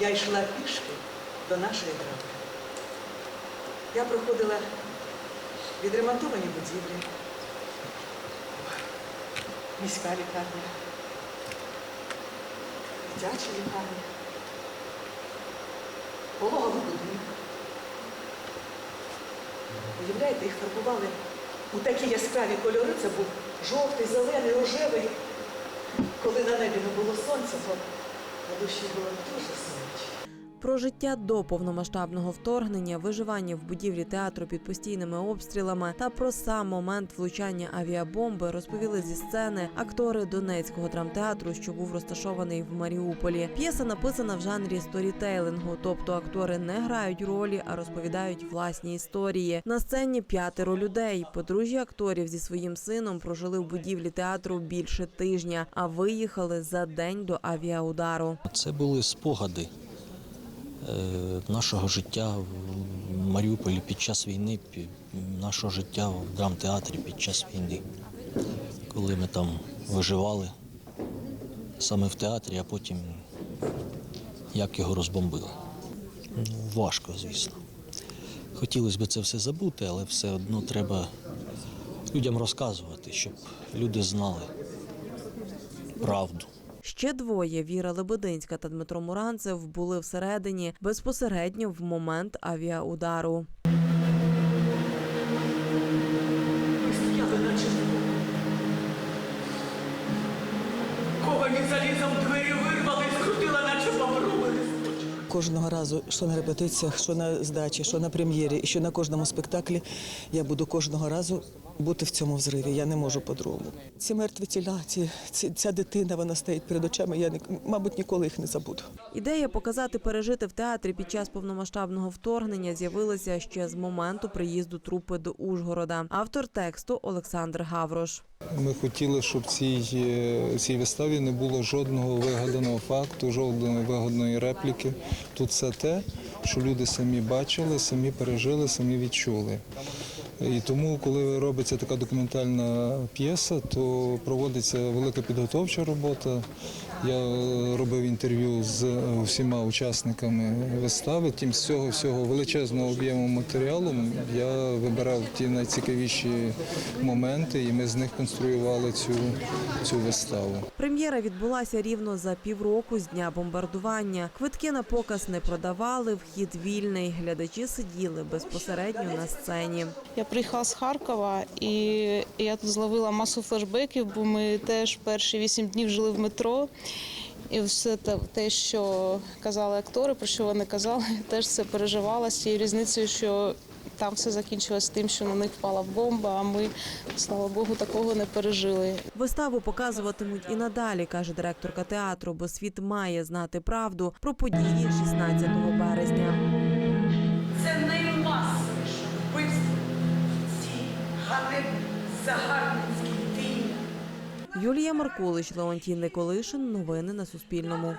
Я йшла пішки до нашої драми. Я проходила відремонтовані будівлі, міська лікарня, дитяча лікарня, пологовий будинок. Уявляєте, їх фарбували у такі яскраві кольори. Це був жовтий, зелений, рожевий. Коли на небі не було сонця, то на душі було дуже сонячно. Про життя до повномасштабного вторгнення, виживання в будівлі театру під постійними обстрілами та про сам момент влучання авіабомби розповіли зі сцени актори Донецького драмтеатру, що був розташований в Маріуполі. П'єса написана в жанрі сторітейлингу, тобто актори не грають ролі, а розповідають власні історії. На сцені п'ятеро людей. Подружжя акторів зі своїм сином прожили в будівлі театру більше тижня, а виїхали за день до авіаудару. Це були спогади нашого життя в Маріуполі під час війни, нашого життя в драмтеатрі під час війни, коли ми там виживали саме в театрі, а потім як його розбомбили. Ну, важко, звісно. Хотілося б це все забути, але все одно треба людям розказувати, щоб люди знали правду. Ще двоє Віра Лебединська та Дмитро Муранцев були всередині безпосередньо в момент авіаудару. Ковані залізом двері Кожного разу, що на репетиціях, що на здачі, що на прем'єрі, і що на кожному спектаклі, я буду кожного разу бути в цьому взриві. Я не можу по-другому. Ці мертві тіла, ці, ці, ця дитина, вона стоїть перед очами. Я, ні- мабуть, ніколи їх не забуду. Ідея показати пережити в театрі під час повномасштабного вторгнення з'явилася ще з моменту приїзду трупи до Ужгорода. Автор тексту Олександр Гаврош. Ми хотіли, щоб в цій, е, цій виставі не було жодного вигаданого факту, жодної вигаданої репліки. Тут все те, що люди самі бачили, самі пережили, самі відчули. І тому, коли робиться така документальна п'єса, то проводиться велика підготовча робота. Я робив інтерв'ю з всіма учасниками вистави. Тим з цього всього величезного об'єму матеріалу я вибирав ті найцікавіші моменти, і ми з них конструювали цю, цю виставу. Прем'єра відбулася рівно за півроку з дня бомбардування. Квитки на показ не продавали, вхід вільний. Глядачі сиділи безпосередньо на сцені. Я приїхала з Харкова і я тут зловила масу флешбеків, бо ми теж перші вісім днів жили в метро. І все те, що казали актори, про що вони казали, теж це переживала з цією різницею, що там все закінчилось тим, що на них впала бомба, а ми, слава Богу, такого не пережили. Виставу показуватимуть і надалі, каже директорка театру, бо світ має знати правду про події 16 березня. Юлія Маркулич, Леонтій Николишин. Новини на Суспільному.